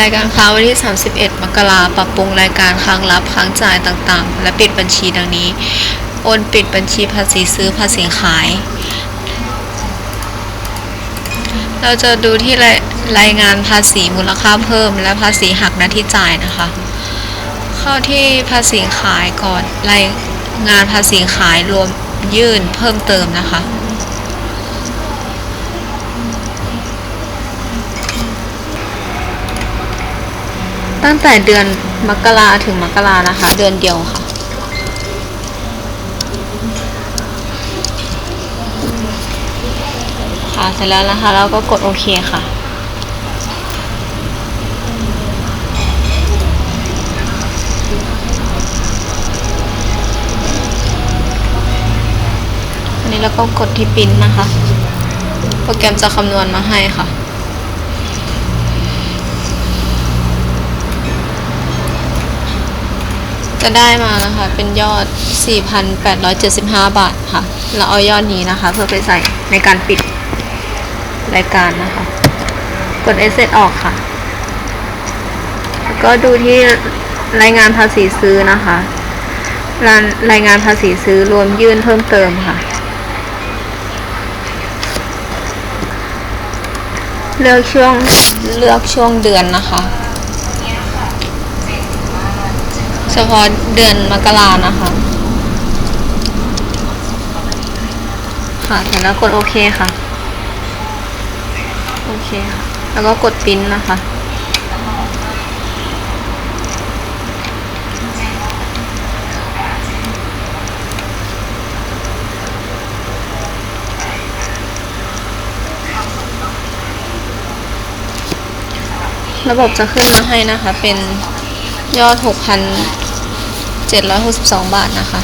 รายการค้าวันที่ 31 มกราปรับปรุงรายการค้างรับค้างจ่ายต่างๆ และปิดบัญชีดังนี้ โอนปิดบัญชีภาษีซื้อภาษีขาย เราจะดูที่รารายงานภาษีมูลค่าเพิ่ม และภาษีหักหน้าที่จ่ายนะคะ เข้าที่ภาษีขายก่อนรายงานภาษีขายรวมยื่นเพิ่มเติมนะคะ ตั้งแต่เดือนมกราถึงมกรานะคะ เดือนเดียวค่ะ ค่ะเสร็จแล้วนะคะ แล้วก็กดโอเคค่ะอันนี้แล้วก็กดที่ปริ้นนะคะ โปรแกรมจะคำนวณมาให้ค่ะ จะได้มานะคะ เป็นยอด 4,875 บาทค่ะ เราเอายอดนี้นะคะ เพื่อไปใส่ในการปิดรายการนะคะ กด e s ออกค่ะ แล้วก็ดูที่รายงานภาษีซื้อนะคะรารายงานภาษีซื้อรวมยื่นเพิ่มเติมค่ะ เลือกช่วงเลือกช่วงเดือนนะคะ เฉพาะเดือนมกรานะคะ ค่ะเสร็จแล้วกดโอเคค่ะ โอเคค่ะ แล้วก็กดปิ้นนะคะระบบจะขึ้นมาให้นะคะ เป็นยอด 6,762 บาทนะคะ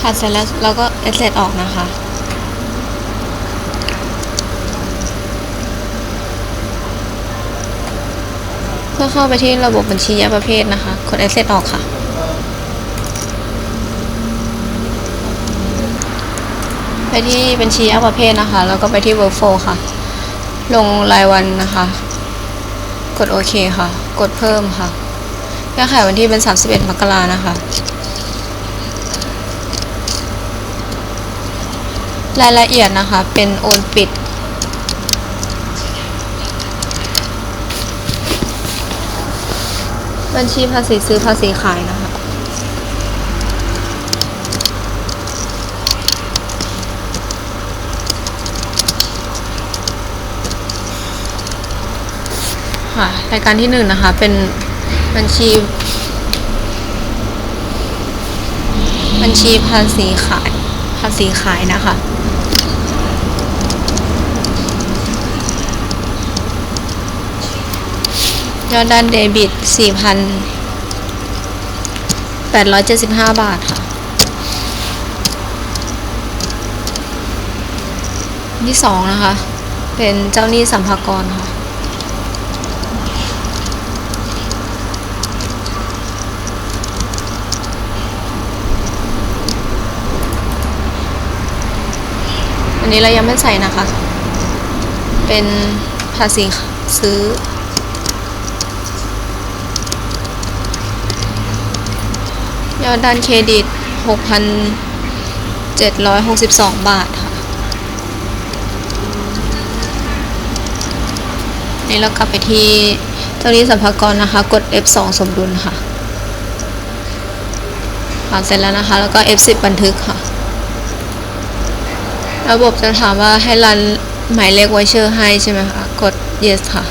ค่ะเสร็จแล้วเราก็เอสเซตออกนะคะ เพื่อเข้าไปที่ระบบบัญชีแยกประเภทนะคะ กดเอสเซตออกค่ะไปที่บัญชีแยกประเภทนะคะ แล้วก็ไปที่ workflow ค่ะ ลงรายวันนะคะ กดโอเคค่ะ กดเพิ่มค่ะยอดขายวันที่เป็น 31 มกรานะคะ รายละเอียดนะคะ เป็นโอนปิด บัญชีภาษีซื้อภาษีขายนะคะ ค่ะ รายการที่หนึ่งนะคะ เป็นบัญชี บัญชีภาษีขาย ภาษีขายนะคะ ยอดด้านเดบิต 4,875 บาทค่ะ ที่สองนะคะ เป็นเจ้าหนี้สัมภากรค่ะ อันนี้เรายังไม่ใส่นะคะ เป็นภาษีซื้อ ยอดด้านเครดิต 6,762 บาทค่ะ นี่เรากลับไปที่เจ้าหนี้สัมภากรนะคะ กด F2 สมดุลค่ะค่ะเสร็จแล้วนะคะ แล้วก็ F10 บันทึกค่ะ ระบบจะถามว่าให้รันหมายเลขไวเชอร์ให้ใช่ไหมคะ กด yes ค่ะ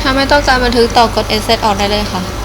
ถ้าไม่ต้องการบันทึกต่อกด exit ออกได้เลยค่ะ